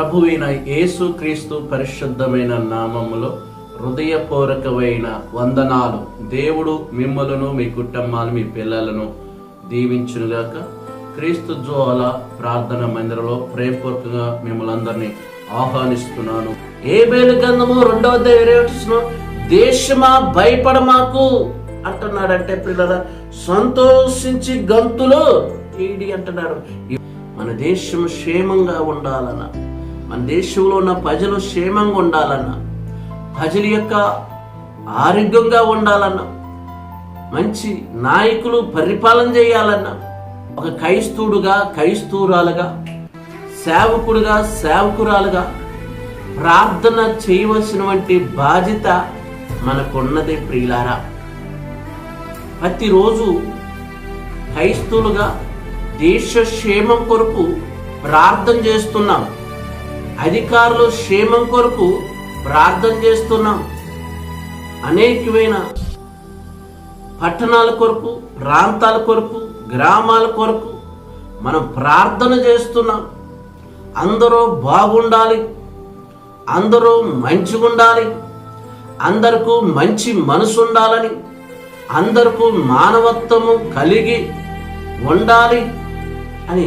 ప్రభువైన యేసు క్రీస్తు పరిశుద్ధమైన నామములో హృదయపూర్వకమైన వందనాలు. దేవుడు మిమ్మలను మీ కుటుంబాలు మీ పిల్లలను దీవించునుగాక. క్రీస్తు జ్వాల ప్రార్థన మందిరంలో ప్రేమపూర్వకంగా మిమ్మల్ని అందరినీ ఆహ్వానిస్తున్నాను ఏ బేలు గంధము రెండవ దేవరేసిన దేశమా భయపడమాకు అంటున్నాడంటే పిల్లల సంతోషించి గంతులు ఏడి అంటున్నాడు. మన దేశం క్షేమంగా ఉండాలన్న మన దేశంలో ఉన్న ప్రజలు క్షేమంగా ఉండాలన్నా ప్రజల యొక్క ఆరోగ్యంగా ఉండాలన్నా మంచి నాయకులు పరిపాలన చేయాలన్నా ఒక క్రైస్తవుడుగా క్రైస్తవురాలుగా సేవకుడుగా సేవకురాలుగా ప్రార్థన చేయవలసినటువంటి బాధ్యత మనకున్నదే ప్రియులారా. ప్రతిరోజు క్రైస్తవులుగా దేశ క్షేమం కొరకు ప్రార్థన చేస్తున్నాం. అధికారులు క్షేమం కొరకు ప్రార్థన చేస్తున్నాం. అనేకమైన పట్టణాల కొరకు ప్రాంతాల కొరకు గ్రామాల కొరకు మనం ప్రార్థన చేస్తున్నాం. అందరూ బాగుండాలి. అందరూ మంచిగా ఉండాలి అందరికీ మంచి మనసు ఉండాలని అందరికీ మానవత్వము కలిగి ఉండాలి అని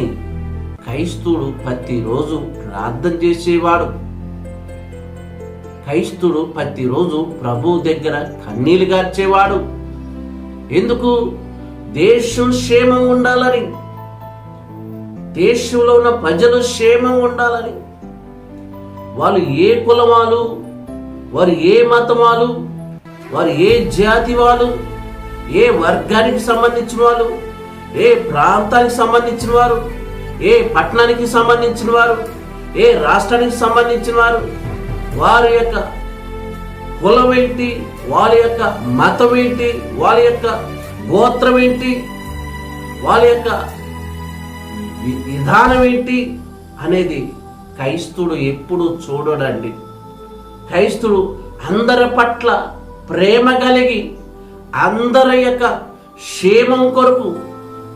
క్రైస్తువుడు ప్రతిరోజు ప్రార్థన చేసేవాడు. క్రైస్తుడు ప్రతిరోజు ప్రభు దగ్గర కన్నీలు గార్చేవాడు. ఎందుకు? దేశం క్షేమం ఉండాలని. దేశంలో ఉన్న ప్రజలు క్షేమం ఉండాలని. వాళ్ళు ఏ కులమాలు వారు ఏ మతమాలు వారు ఏ జాతి వాళ్ళు ఏ వర్గానికి సంబంధించిన వాళ్ళు ఏ ప్రాంతానికి సంబంధించిన వారు ఏ పట్టణానికి సంబంధించిన వారు ఏ రాష్ట్రానికి సంబంధించిన వారు? వారి యొక్క కులం ఏంటి? వాళ్ళ యొక్క మతం ఏంటి? వాళ్ళ యొక్క గోత్రం ఏంటి? వాళ్ళ యొక్క విధానం ఏంటి? అనేది క్రైస్తుడు ఎప్పుడు చూడడండి. క్రైస్తుడు అందరి పట్ల ప్రేమ కలిగి అందరి యొక్క క్షేమం కొరకు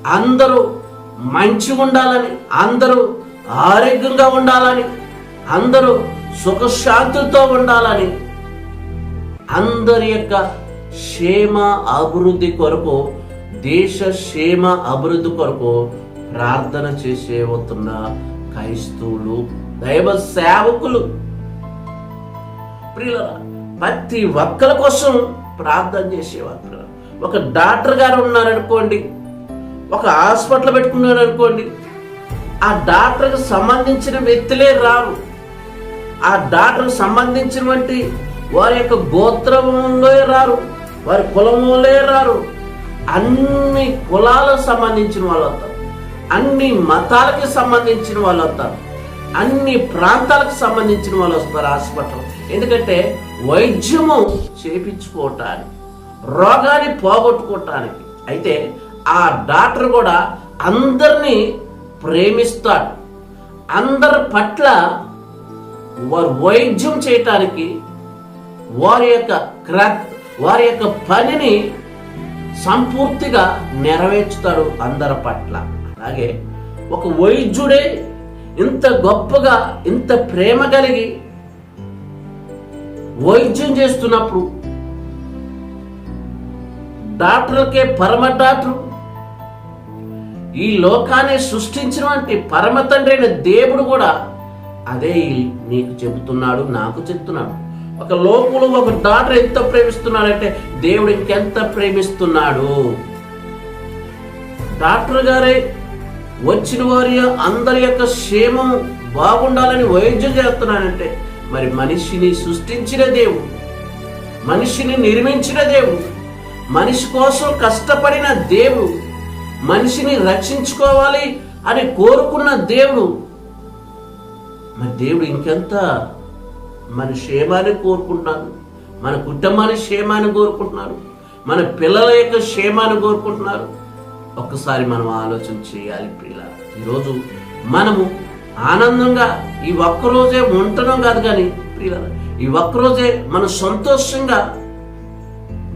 అందరూ మంచిగా ఉండాలని అందరూ ఆరోగ్యంగా ఉండాలని అందరూ సుఖశాంతులతో ఉండాలని అందరి యొక్క క్షేమ అభివృద్ధి కొరకు దేశ క్షేమ అభివృద్ధి కొరకు ప్రార్థన చేసే వస్తున్న క్రైస్తవులు దైవ సేవకులు. ప్రియులరా ప్రతి ఒక్కరి కోసం ప్రార్థన చేసేవారు ఒక డాక్టర్ గారు ఉన్నారనుకోండి ఒక హాస్పిటల్ పెట్టుకున్నారనుకోండి అనుకోండి ఆ డాక్టర్కు సంబంధించిన వ్యక్తులే రారు. ఆ డాక్టర్కు సంబంధించినటువంటి వారి యొక్క గోత్రంలో రారు. వారి కులంలో రారు. అన్ని కులాలకు సంబంధించిన వాళ్ళు వస్తారు అన్ని మతాలకి సంబంధించిన వాళ్ళు వస్తారు అన్ని ప్రాంతాలకు సంబంధించిన వాళ్ళు వస్తారు హాస్పిటల్. ఎందుకంటే వైద్యము చేపించుకోవటానికి రోగాన్ని పోగొట్టుకోవటానికి. అయితే ఆ డాక్టర్ కూడా అందరినీ ప్రేమిస్తాడు. అందరి పట్ల వారు వైద్యం చేయటానికి వారి యొక్క క్ర వారి యొక్క పనిని సంపూర్తిగా నెరవేర్చుతాడు అందరి పట్ల. అలాగే ఒక వైద్యుడే ఇంత గొప్పగా ఇంత ప్రేమ కలిగి వైద్యం చేస్తున్నప్పుడు డాక్టర్కే పరమ డాక్టర్ ఈ లోకాన్ని సృష్టించినటువంటి పరమ పరమతండ్రైన దేవుడు కూడా అదే నీకు చెబుతున్నాడు నాకు చెప్తున్నాడు ఒక లోకులు ఒక డాక్టర్ ఎంత ప్రేమిస్తున్నాడంటే దేవుడు ఇంకెంత ప్రేమిస్తున్నాడు? డాక్టర్ గారే వచ్చిన వారి అందరి యొక్క క్షేమం బాగుండాలని వైద్యం చేస్తున్నాడంటే మరి మనిషిని సృష్టించిన దేవుడు మనిషిని నిర్మించిన దేవుడు మనిషి కోసం కష్టపడిన దేవుడు మనిషిని రక్షించుకోవాలి అని కోరుకున్న దేవుడు. మరి దేవుడు ఇంకెంత మన క్షేమాన్ని కోరుకుంటున్నాడు మన కుటుంబాన్ని క్షేమాన్ని కోరుకుంటున్నారు మన పిల్లల యొక్క క్షేమాన్ని కోరుకుంటున్నారు ఒక్కసారి మనం ఆలోచన చేయాలి ప్రియుల ఈరోజు మనము ఆనందంగా ఈ ఒక్కరోజే ఉంటున్నాం కాదు కానీ ప్రియుల ఈ ఒక్కరోజే మనం సంతోషంగా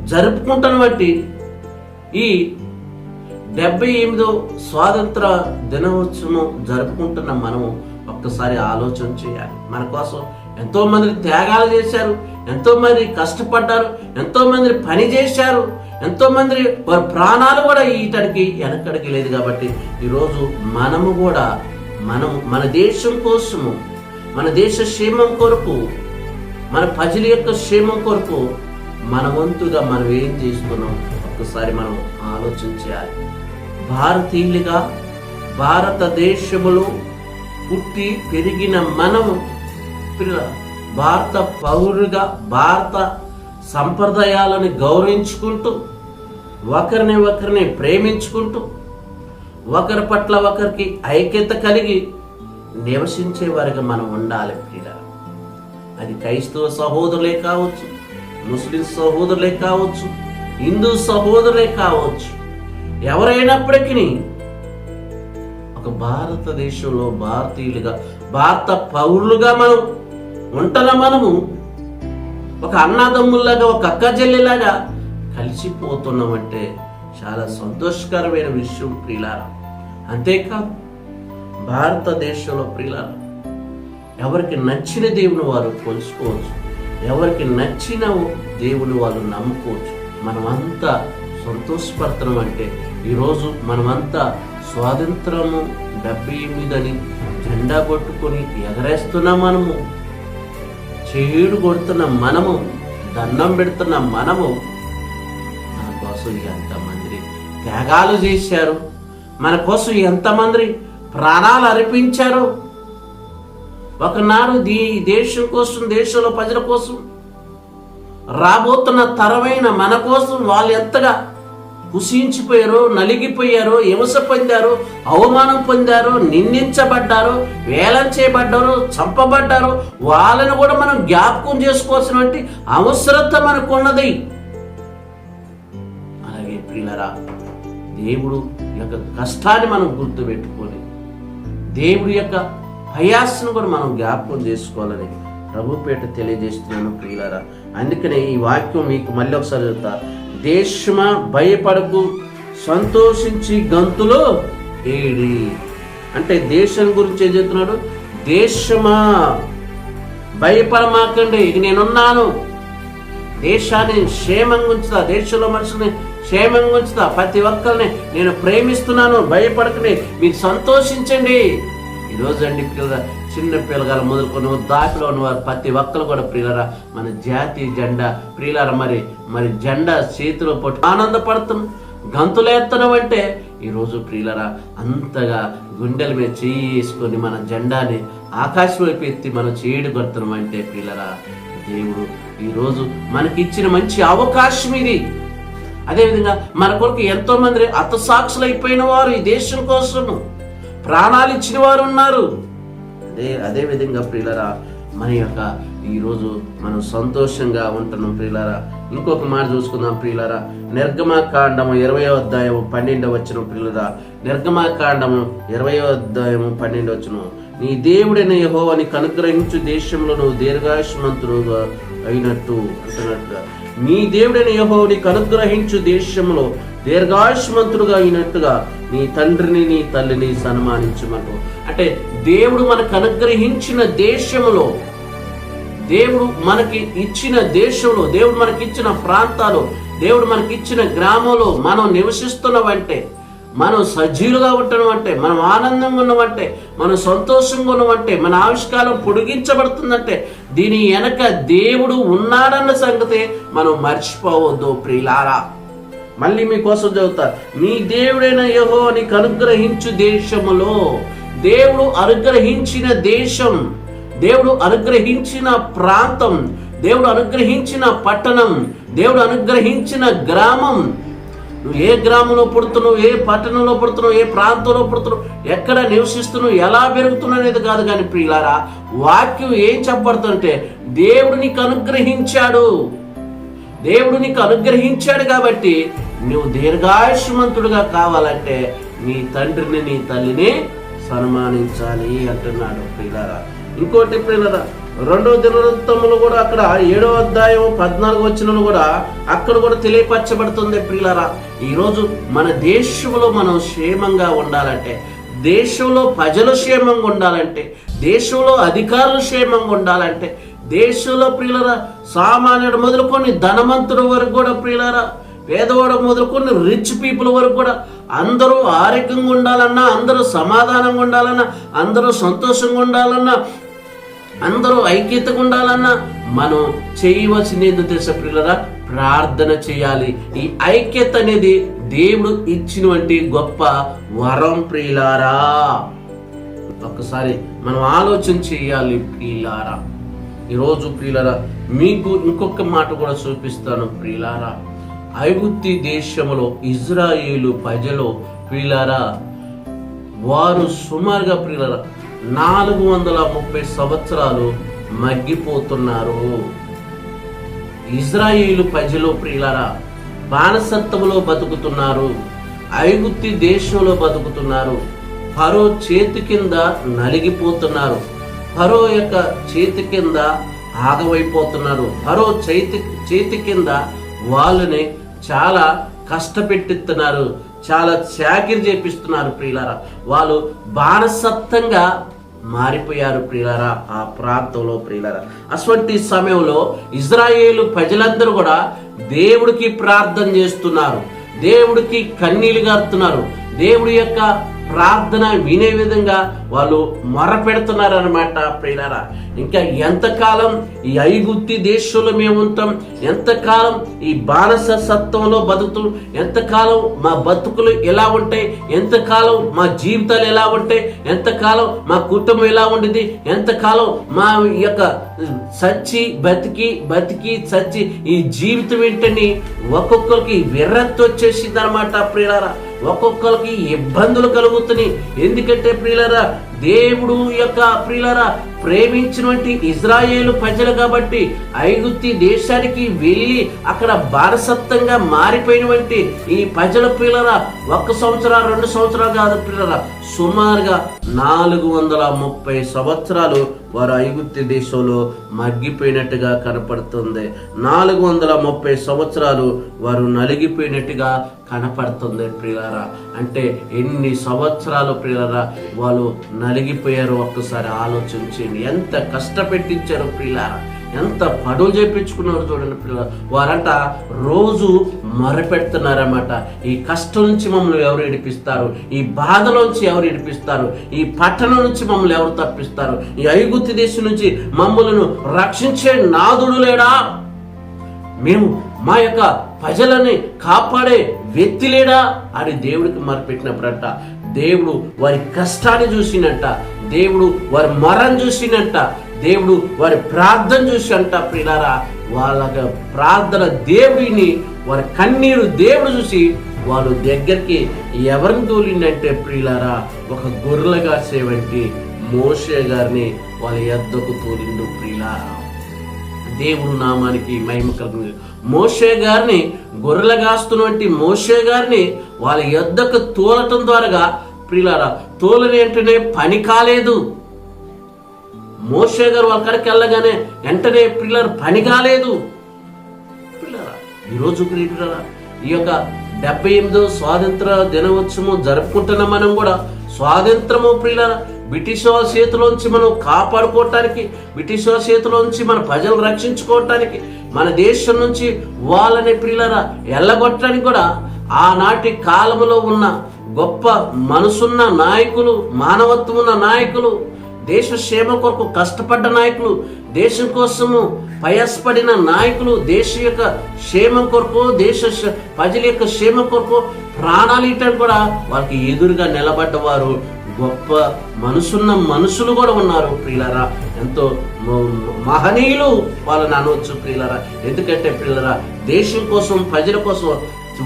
జరుపుకుంటున్న బట్టి ఈ డెబ్బై ఎనిమిదో స్వాతంత్ర దినోత్సవం జరుపుకుంటున్న మనము ఒక్కసారి ఆలోచన చేయాలి. మన కోసం ఎంతో మంది త్యాగాలు చేశారు ఎంతో మంది కష్టపడ్డారు ఎంతో మంది పని చేశారు ఎంతో మంది వారి ప్రాణాలు కూడా ఈతడికి వెనకడికి లేదు కాబట్టి ఈరోజు మనము కూడా మనం మన దేశం కోసము మన దేశ క్షేమం కొరకు మన ప్రజల యొక్క క్షేమం కొరకు మన వంతుగా మనం ఏం చేస్తున్నాం ఒక్కసారి మనం ఆలోచన చేయాలి. భారతీయులుగా భారతదేశములో పుట్టి పెరిగిన మనము భారత పౌరుగా భారత సంప్రదాయాలను గౌరవించుకుంటూ ఒకరిని ఒకరిని ప్రేమించుకుంటూ ఒకరి పట్ల ఒకరికి ఐక్యత కలిగి నివసించే వారిగా మనం ఉండాలి ప్రియుల అది క్రైస్తవ సహోదరులే కావచ్చు ముస్లిం సహోదరులే కావచ్చు హిందూ సహోదరులే కావచ్చు. ఎవరైనప్పటికీ ఒక భారతదేశంలో భారతీయులుగా భారత పౌరులుగా మనం ఉంటున్న మనము ఒక అన్నదమ్ముల్లాగా ఒక అక్క చెల్లిలాగా కలిసిపోతున్నామంటే చాలా సంతోషకరమైన విషయం ప్రియులారా. అంతేకాదు భారతదేశంలో ప్రియులారా ఎవరికి నచ్చిన దేవుని వారు కొలుసుకోవచ్చు ఎవరికి నచ్చిన దేవుని వాళ్ళు నమ్ముకోవచ్చు. మనమంతా సంతోషపడుతున్నాం అంటే ఈరోజు మనమంతా స్వాతంత్రము డెబ్బై ఎనిమిదని జెండా కొట్టుకొని ఎగరేస్తున్న మనము. చేడు కొడుతున్న మనము దండం పెడుతున్న మనము. మన కోసం ఎంతమంది త్యాగాలు చేశారు? మన కోసం ఎంతమంది ప్రాణాలు అర్పించారు? ఒకనాడు దీ దేశం కోసం దేశంలో ప్రజల కోసం రాబోతున్న తరమైన మన కోసం వాళ్ళు ఎంతగా కుసించిపోయారో నలిగిపోయారో హింస పొందారో అవమానం పొందారో నిందించబడ్డారో వేలం చేయబడ్డారో చంపబడ్డారో వాళ్ళని కూడా మనం జ్ఞాపకం చేసుకోవాల్సినటువంటి అవసరత మనకున్నది. అలాగే పిల్లరా దేవుడు యొక్క కష్టాన్ని మనం గుర్తుపెట్టుకొని దేవుడి యొక్క ప్రయాసను కూడా మనం జ్ఞాపకం చేసుకోవాలని ప్రభుపేట తెలియజేస్తున్నాను ప్రియులారా. అందుకనే ఈ వాక్యం మీకు మళ్ళీ ఒకసారి చెప్తా. దేశమా భయపడకు సంతోషించి గంతులో ఏడి. అంటే దేశం గురించి ఏం చెప్తున్నాడు? దేశమా భయపడమాకండి ఇక నేనున్నాను. దేశాన్ని క్షేమంగా ఉంచుతా దేశంలో మనుషుల్ని క్షేమంగా ఉంచుతా ప్రతి ఒక్కరిని నేను ప్రేమిస్తున్నాను భయపడకనే మీరు సంతోషించండి. ఈరోజు అండి పిల్లల చిన్న పిల్లగాలు మొదలుకొని దాపిలో ఉన్నవారు ప్రతి ఒక్కరు కూడా ప్రియులరా మన జాతీయ జెండా ప్రియులరా మరి మరి జెండా చేతిలో పట్టు ఆనందపడుతున్నాం గంతులేత్తనం అంటే ఈరోజు ప్రియులరా అంతగా గుండెల మీద చేయి వేసుకొని మన జెండాని ఆకాశం వైపు ఎత్తి మనం చేయడు కొడుతున్నాం అంటే ప్రియులరా దేవుడు ఈరోజు మనకిచ్చిన మంచి అవకాశం ఇది. అదేవిధంగా మన కొరకు ఎంతో మంది అతసాక్షులు అయిపోయిన వారు ఈ దేశం కోసము ప్రాణాలు ఇచ్చిన వారు ఉన్నారు. అదే అదే విధంగా ప్రియులరా మన యొక్క ఈరోజు మనం సంతోషంగా ఉంటున్నాం ప్రియులరా. ఇంకొక మాట చూసుకుందాం ప్రియులరా. నిర్గమాకాండము ఇరవై అధ్యాయము పన్నెండవ వచ్చిన ప్రియులరా. నిర్గమాకాండము ఇరవై అధ్యాయము పన్నెండు వచ్చును నీ దేవుడైన యహోవని కనుగ్రహించు దేశంలో నువ్వు దీర్ఘాయుష్మంతుడుగా అయినట్టు అంటున్నట్టుగా. నీ దేవుడైన యహోవని కనుగ్రహించు దేశంలో దీర్ఘాయుష్మంతుడుగా అయినట్టుగా నీ తండ్రిని నీ తల్లిని సన్మానించమను. అంటే దేవుడు మనకు అనుగ్రహించిన దేశంలో దేవుడు మనకి ఇచ్చిన దేశంలో దేవుడు మనకి ఇచ్చిన ప్రాంతాలు దేవుడు మనకి ఇచ్చిన గ్రామంలో మనం నివసిస్తున్నామంటే మనం సజీవులుగా ఉండడం అంటే మనం ఆనందంగా ఉన్నామంటే మనం సంతోషంగా ఉన్నామంటే మన ఆవిష్కారం పొడిగించబడుతుందంటే దీని వెనక దేవుడు ఉన్నాడన్న సంగతే మనం మర్చిపోవద్దు ప్రియులారా. మళ్ళీ మీకోసం చదువుతా. మీ దేవుడైన యహో నీకు అనుగ్రహించు దేశములో దేవుడు అనుగ్రహించిన దేశం దేవుడు అనుగ్రహించిన ప్రాంతం దేవుడు అనుగ్రహించిన పట్టణం దేవుడు అనుగ్రహించిన గ్రామం. నువ్వు ఏ గ్రామంలో పుడుతున్నావు ఏ పట్టణంలో పుడుతున్నావు ఏ ప్రాంతంలో పుడుతున్నావు ఎక్కడ నివసిస్తున్నావు ఎలా పెరుగుతున్నావు అనేది కాదు కానీ ప్రియులారా వాక్యం ఏం చెప్పబడుతుంటే దేవుడు నీకు అనుగ్రహించాడు. దేవుడు నీకు అనుగ్రహించాడు కాబట్టి నువ్వు దీర్ఘాయుష్మంతుడుగా కావాలంటే నీ తండ్రిని నీ తల్లిని సన్మానించాలి అంటున్నాడు ప్రియులరా. ఇంకోటి ప్రియులరా రెండవ దినవృత్తములు కూడా అక్కడ ఏడో అధ్యాయం పద్నాలుగు వచ్చినలు కూడా అక్కడ కూడా తెలియపరచబడుతుంది ప్రియులరా. ఈరోజు మన దేశంలో మనం క్షేమంగా ఉండాలంటే దేశంలో ప్రజలు క్షేమంగా ఉండాలంటే దేశంలో అధికారులు క్షేమంగా ఉండాలంటే దేశంలో ప్రియులరా సామాన్యుడు మొదలుకొని ధనవంతుడు వరకు కూడా ప్రియులరా పేదవాడు మొదలుకొని రిచ్ పీపుల్ వరకు కూడా అందరూ ఆరోగ్యంగా ఉండాలన్నా అందరూ సమాధానంగా ఉండాలన్నా అందరూ సంతోషంగా ఉండాలన్నా అందరూ ఐక్యతగా ఉండాలన్నా మనం చేయవలసింది ఏంటో తెలుసా ప్రియులరా? ప్రార్థన చేయాలి. ఈ ఐక్యత అనేది దేవుడు ఇచ్చినటువంటి గొప్ప వరం ప్రియులారా. ఒక్కసారి మనం ఆలోచన చేయాలి ప్రియులారా. ఈరోజు ప్రియులారా మీకు ఇంకొక మాట కూడా చూపిస్తాను ప్రియులారా. ఐగుప్తి దేశంలో ఇజ్రాయేలు ప్రజలు ప్రియులారా వారు సుమారుగా ప్రియుల నాలుగు వందల ముప్పై సంవత్సరాలు మగ్గిపోతున్నారు. ఇజ్రాయేలు ప్రజలు ప్రియులరా బానసత్వంలో బతుకుతున్నారు ఐగుప్తి దేశంలో బతుకుతున్నారు. ఫరో చేతి కింద నలిగిపోతున్నారు ఫరో యొక్క చేతి కింద ఆగవైపోతున్నారు ఫరో చేతి చేతి కింద వాళ్ళని చాలా కష్టపెట్టిస్తున్నారు చాలా చాకిరి చేపిస్తున్నారు ప్రియులారా. వాళ్ళు బానసత్వంగా మారిపోయారు ప్రియులారా ఆ ప్రాంతంలో ప్రియులారా. అటువంటి సమయంలో ఇజ్రాయేలు ప్రజలందరూ కూడా దేవుడికి ప్రార్థన చేస్తున్నారు. దేవుడికి కన్నీలు గారుతున్నారు. దేవుడి యొక్క ప్రార్థన వినే విధంగా వాళ్ళు మొరపెడుతున్నారనమాట అనమాట ప్రియులారా. ఇంకా ఎంతకాలం ఈ ఐగుప్తి దేశంలో మేము ఉంటాం? ఎంతకాలం ఈ బానస సత్వంలో బతుకుతూ ఎంతకాలం మా బతుకులు ఎలా ఉంటాయి? ఎంతకాలం మా జీవితాలు ఎలా ఉంటాయి? ఎంతకాలం మా కుటుంబం ఎలా ఉండేది ఎంతకాలం మా యొక్క సచ్చి బతికి బతికి చచ్చి ఈ జీవితం ఏంటని ఒక్కొక్కరికి విర్రత్తు వచ్చేసింది అనమాట ప్రియులారా. ఒక్కొక్కరికి ఇబ్బందులు కలుగుతున్నాయి. ఎందుకంటే ప్రియులరా దేవుడు యొక్క ప్రియులరా ప్రేమించినటువంటి ఇజ్రాయేలు ప్రజలు కాబట్టి ఐగుప్తి దేశానికి వెళ్ళి అక్కడ బారసత్వంగా మారిపోయినటువంటి ఈ ప్రజల పిల్లరా ఒక్క సంవత్సరం రెండు సంవత్సరాలు కాదు పిల్లరా సుమారుగా నాలుగు వందల ముప్పై సంవత్సరాలు వారు ఐగుప్తి దేశంలో మగ్గిపోయినట్టుగా కనపడుతుంది. నాలుగు వందల ముప్పై సంవత్సరాలు వారు నలిగిపోయినట్టుగా కనపడుతుంది ప్రియులారా. అంటే ఎన్ని సంవత్సరాలు ప్రియులారా వాళ్ళు నలిగిపోయారో ఒక్కసారి ఆలోచించండి. ఎంత కష్టపెట్టించారో పిల్లారా ఎంత పడులు చేపించుకున్నారు చూడండి పిల్లలు వారంట రోజు మొరపెడుతున్నారన్నమాట. ఈ కష్టం నుంచి మమ్మల్ని ఎవరు ఏడిపిస్తారు? ఈ బాధలోంచి ఎవరు ఏడిపిస్తారు? ఈ పట్టణం నుంచి మమ్మల్ని ఎవరు తప్పిస్తారు? ఈ ఐగుత్తి దేశం నుంచి మమ్మలను రక్షించే నాదుడు లేడా? మేము మా యొక్క ప్రజలని కాపాడే వ్యక్తి లేడా? అని దేవుడికి మొరపెట్టినప్పుడంట. దేవుడు వారి కష్టాన్ని చూసినంట దేవుడు వారి మరం చూసినంట దేవుడు వారి ప్రార్థన చూసి అంట ప్రియులారా వాళ్ళ ప్రార్థన దేవుడిని వారి కన్నీరు దేవుడు చూసి వాళ్ళు దగ్గరికి ఎవరిని తోలిండంటే ప్రియులారా ఒక గొర్రెలుగా కాసేవంటి మోషే గారిని వాళ్ళ ఎద్దకు తోలిండు ప్రియులారా. దేవుడు నామానికి మహిమ కలుగుతుంది మోషే గారిని గొర్రెల కాస్తున్నటువంటి మోషే గారిని వాళ్ళ యొద్దకు తోలటం ద్వారా ప్రియులారా తోలని వెంటనే పని కాలేదు. మోషే గారు వాళ్ళ కడికి వెళ్ళగానే వెంటనే పిల్లలు పని కాలేదు. పిల్లరా ఈరోజు ప్రియులారా ఈ యొక్క డెబ్బై ఎనిమిదో స్వాతంత్ర దినోత్సవం జరుపుకుంటున్న మనం కూడా స్వాతంత్రము ప్రియులారా బ్రిటిష్ వాళ్ళ చేతిలోంచి మనం కాపాడుకోవటానికి బ్రిటిష్ వాళ్ళ చేతిలోంచి మన ప్రజలు రక్షించుకోవటానికి మన దేశం నుంచి వాళ్ళని ప్రియులరా ఎల్లగొట్టడానికి కూడా ఆనాటి కాలంలో ఉన్న గొప్ప మనసున్న నాయకులు మానవత్వం ఉన్న నాయకులు దేశ క్షేమ కొరకు కష్టపడ్డ నాయకులు దేశం కోసము ప్రయాసపడిన నాయకులు దేశ యొక్క క్షేమం కొరకు దేశ ప్రజల యొక్క క్షేమం కొరకు ప్రాణాలు ఇవ్వడానికి కూడా వాళ్ళకి ఎదురుగా నిలబడ్డవారు గొప్ప మనసున్న మనుషులు కూడా ఉన్నారు ప్రియులరా. ఎంతో మహనీయులు వాళ్ళని అనవచ్చు ప్రియులరా. ఎందుకంటే ప్రియులరా దేశం కోసం ప్రజల కోసం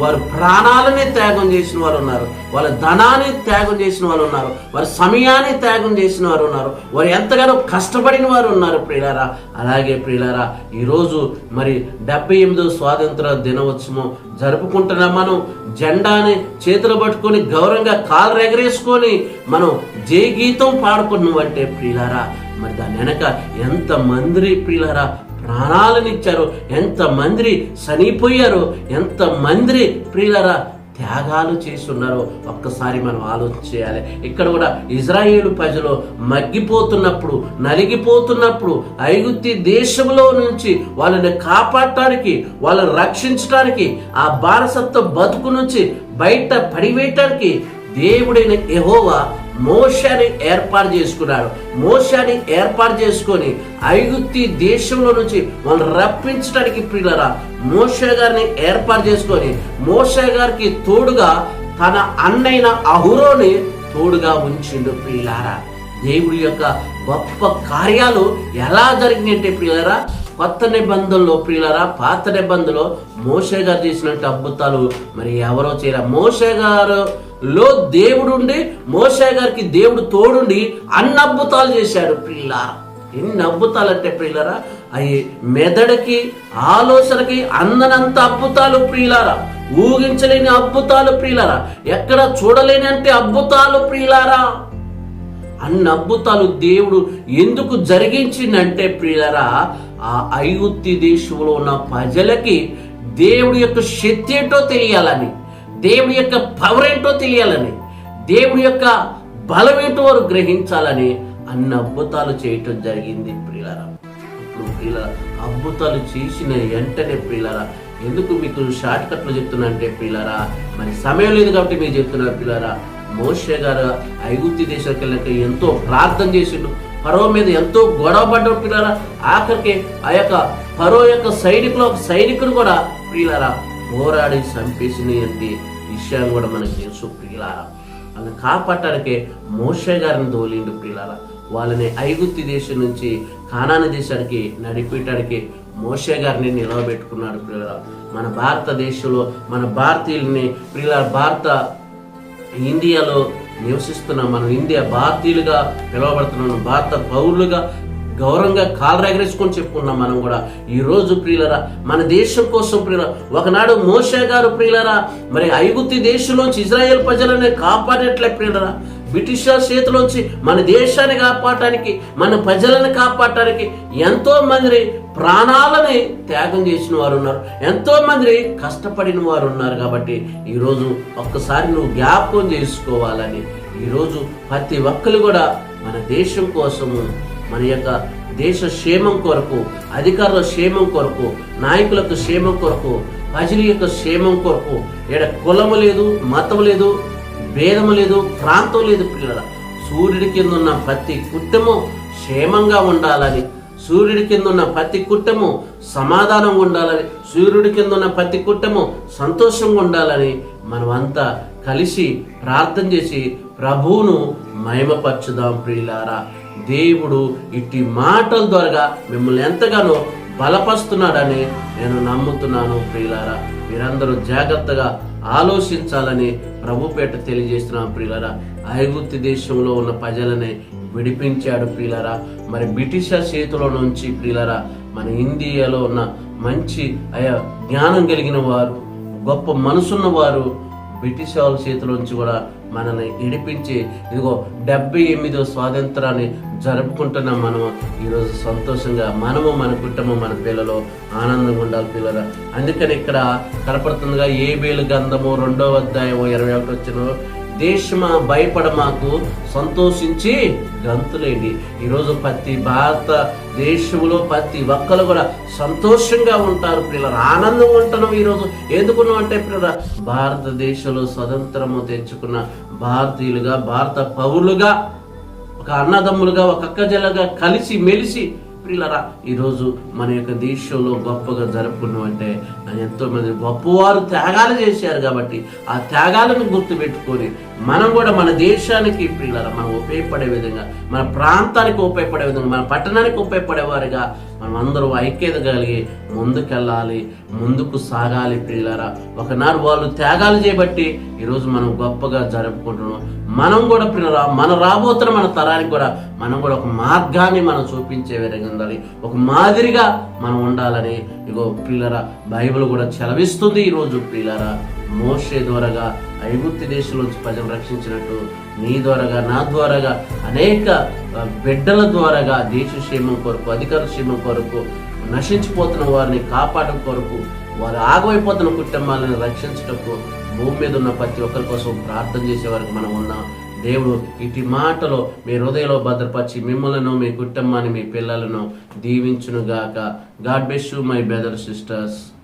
వారు ప్రాణాలని త్యాగం చేసిన వారు ఉన్నారు. వాళ్ళ ధనాన్ని త్యాగం చేసిన వారు ఉన్నారు. వారి సమయాన్ని త్యాగం చేసిన వారు ఉన్నారు. వారు ఎంతగానో కష్టపడిన వారు ఉన్నారు ప్రియులారా. అలాగే ప్రియులారా ఈరోజు మరి డెబ్బై ఎనిమిదో స్వాతంత్ర దినోత్సవం జరుపుకుంటున్న మనం జెండాని చేతులు పట్టుకొని గౌరవంగా కాలు ఎగరేసుకొని మనం జయ గీతం పాడుకున్నాం అంటే ప్రియులారా మరి దాని వెనక ఎంత మంది ప్రియులారా ప్రాణాలను ఇచ్చారు. ఎంత మంది చనిపోయారు ఎంత మంది ప్రియులరా త్యాగాలు చేసి ఒక్కసారి మనం ఆలోచన చేయాలి. ఇక్కడ కూడా ఇజ్రాయేల్ ప్రజలు మగ్గిపోతున్నప్పుడు నలిగిపోతున్నప్పుడు ఐగుప్తి దేశంలో నుంచి వాళ్ళని కాపాడటానికి వాళ్ళని రక్షించడానికి ఆ బారసత్వ బతుకు నుంచి బయట పడివేయటానికి దేవుడైన ఎహోవా మోషాని ఏర్పాటు చేసుకున్నాడు మోషాని ఏర్పాటు చేసుకొని ఐగుప్తి దేశంలో నుంచి వాళ్ళని రప్పించడానికి ప్రియులరా మోషే గారిని ఏర్పాటు చేసుకొని మోషే గారికి తోడుగా తన అన్నైన అహురోని తోడుగా ఉంచిండు ప్రియులారా. దేవుడి యొక్క గొప్ప కార్యాలు ఎలా జరిగినాయంటే ప్రియులరా కొత్త నిబంధనలో ప్రియులరా పాత నిబంధనలో మోసే గారు చేసినట్టు అద్భుతాలు మరి ఎవరో చేయరా? మోషే గారు లో దేవుడుండి మోసే గారికి దేవుడు తోడుండి అన్ని అద్భుతాలు చేశాడు ప్రియులారా ఎన్ని అద్భుతాలు అంటే ప్రియులరా అవి మెదడుకి ఆలోచనకి అందనంత అద్భుతాలు ప్రియులారా ఊహించలేని అద్భుతాలు ప్రియులారా ఎక్కడ చూడలేని అంటే అద్భుతాలు ప్రియులారా అన్ని అద్భుతాలు దేవుడు ఎందుకు జరిగించిందంటే ప్రియులరా ఆ ఐగుప్తి దేశంలో ఉన్న ప్రజలకి దేవుడి యొక్క శక్తి ఏంటో తెలియాలని. దేవుని యొక్క పవర్ ఏంటో తెలియాలని దేవుడి యొక్క బలం ఏంటో వారు గ్రహించాలని అన్ని అద్భుతాలు చేయటం జరిగింది ప్రియులరా. ఇప్పుడు ప్రియులరా అద్భుతాలు చేసిన వెంటనే ప్రియులరా ఎందుకు మీకు షార్ట్ కట్లు చెప్తున్నా అంటే ప్రియులరా మరి సమయం లేదు కాబట్టి మీరు చెప్తున్నారు ప్రియులరా మోషే గారు ఐగుప్తి దేశానికి వెళ్ళక ఎంతో ప్రార్థన చేసిండు. పరో మీద ఎంతో గొడవ పడ్డాడు పిల్లరా ఆఖరికి ఆ యొక్క పరో యొక్క సైనికులు ఒక సైనికుడు కూడా పిల్లరా పోరాడి చంపేసిన విషయాన్ని కూడా మనకు తెలుసు ప్రియులారా. వాళ్ళని కాపాడటానికి మోషే గారిని దోలిండు ప్రియులారా. వాళ్ళని ఐగుప్తి దేశం నుంచి కానాని దేశానికి నడిపించడానికి మోషే గారిని నిలవబెట్టుకున్నాడు ప్రియులారా. మన భారతదేశంలో మన భారతీయుల్ని ప్రియుల భారత ఇండియాలో నివసిస్తున్న మనం ఇండియా భారతీయులుగా పిలువబడుతున్నాం భారత పౌరులుగా గౌరవంగా కాలు ఎగరేసుకొని చెప్పుకున్నాం మనం కూడా. ఈరోజు ప్రియులరా మన దేశం కోసం ప్రియులరా ఒకనాడు మోషే గారు ప్రియులరా మరి ఐగుప్తి దేశంలోంచి ఇజ్రాయెల్ ప్రజలనే కాపాడేట్లే ప్రియులరా. బ్రిటిషర్ చేతిలోంచి మన దేశాన్ని కాపాడటానికి మన ప్రజలను కాపాడటానికి ఎంతో మంది ప్రాణాలని త్యాగం చేసిన వారు ఉన్నారు. ఎంతో మంది కష్టపడిన వారు ఉన్నారు కాబట్టి ఈరోజు ఒక్కసారి నువ్వు జ్ఞాపకం చేసుకోవాలని ఈరోజు ప్రతి ఒక్కరు కూడా మన దేశం కోసము మన యొక్క దేశ క్షేమం కొరకు అధికారుల క్షేమం కొరకు నాయకులకు క్షేమం కొరకు ప్రజల యొక్క క్షేమం కొరకు ఇక్కడ కులము లేదు మతం లేదు భేదము లేదు ప్రాంతం లేదు పిల్లల సూర్యుడి కింద ఉన్న ప్రతి కుటుంబం క్షేమంగా ఉండాలని సూర్యుడి కింద ఉన్న ప్రతి కుటుంబం సమాధానం ఉండాలని సూర్యుడి కింద ఉన్న ప్రతి కుటుంబం సంతోషంగా ఉండాలని మనమంతా కలిసి ప్రార్థన చేసి ప్రభువును మహిమపరచుదాం ప్రియులారా. దేవుడు ఇట్టి మాటల ద్వారా మిమ్మల్ని ఎంతగానో బలపరుస్తున్నాడని నేను నమ్ముతున్నాను ప్రియులారా. మీరందరూ జాగ్రత్తగా ఆలోచించాలని ప్రభుపేట తెలియజేస్తున్నాం ప్రియులారా. ఐగుప్తి దేశంలో ఉన్న ప్రజలని విడిపించాడు ప్రియులారా. మరి బ్రిటిషర్ చేతిలో నుంచి ప్రియులారా మన ఇండియాలో ఉన్న మంచి అయా జ్ఞానం కలిగిన వారు గొప్ప మనసున్న వారు బ్రిటిష్ వాళ్ళ చేతిలోంచి కూడా మనల్ని ఇడిపించి ఇదిగో డెబ్బై ఎనిమిదో స్వాతంత్రాన్ని జరుపుకుంటున్నాం మనము ఈరోజు సంతోషంగా మనము మన కుటుంబం మన పిల్లలు ఆనందంగా ఉండాలి పిల్లలు అందుకని ఇక్కడ కనపడుతుందిగా ఏ బేలు గంధము రెండో అధ్యాయము ఇరవై ఒకటి వచ్చిన దేశమా భయపడ మాకు సంతోషించి గంతులేండి ఈరోజు ప్రతి భారత దేశంలో ప్రతి ఒక్కరు కూడా సంతోషంగా ఉంటారు పిల్లలు ఆనందంగా ఉంటున్నాం ఈరోజు. ఎందుకున్నాం అంటే పిల్లల భారతదేశంలో స్వతంత్రము తెచ్చుకున్న భారతీయులుగా భారత పౌరులుగా ఒక అన్నదమ్ములుగా ఒక అక్కజల్లగా కలిసి మెలిసి ప్రియులరా ఈరోజు మన యొక్క దేశంలో గొప్పగా జరుపుకున్నామంటే ఎంతోమంది ఎంతో మంది గొప్పవారు త్యాగాలు చేశారు కాబట్టి ఆ త్యాగాలను గుర్తుపెట్టుకొని మనం కూడా మన దేశానికి ప్రియులరా మనం ఉపయోగపడే విధంగా మన ప్రాంతానికి ఉపయోగపడే విధంగా మన పట్టణానికి ఉపయోగపడేవారుగా మనం అందరూ ఐక్యత కలిగి ముందుకెళ్ళాలి ముందుకు సాగాలి పిల్లరా ఒకనాడు వాళ్ళు త్యాగాలు చేయబట్టి ఈరోజు మనం గొప్పగా జరుపుకుంటున్నాం. మనం కూడా ప్రియులరా మన రాబోతున్న మన తరానికి కూడా మనం కూడా ఒక మార్గాన్ని మనం చూపించే విధంగా ఉండాలి. ఒక మాదిరిగా మనం ఉండాలని ఇగో ప్రియులరా బైబిల్ కూడా చెలవిస్తుంది ఈరోజు ప్రియులరా. మోషే ద్వారాగా ఐగుప్తి దేశంలోంచి ప్రజలు రక్షించినట్టు నీ ద్వారాగా నా ద్వారాగా అనేక బిడ్డల ద్వారాగా దేశ క్షేమం కొరకు అధికార క్షేమం కొరకు నశించిపోతున్న వారిని కాపాడడం కొరకు వారు ఆగమైపోతున్న కుటుంబాలను రక్షించటకు భూమి మీద ఉన్న ప్రతి ఒక్కరి కోసం ప్రార్థన చేసే వరకు మనం ఉన్నాం. దేవుడు ఇటు మాటలో మీ హృదయంలో భద్రపరిచి మిమ్మల్ని మీ కుటుంబాన్ని మీ పిల్లలను దీవించునుగాక. God bless you my brother sisters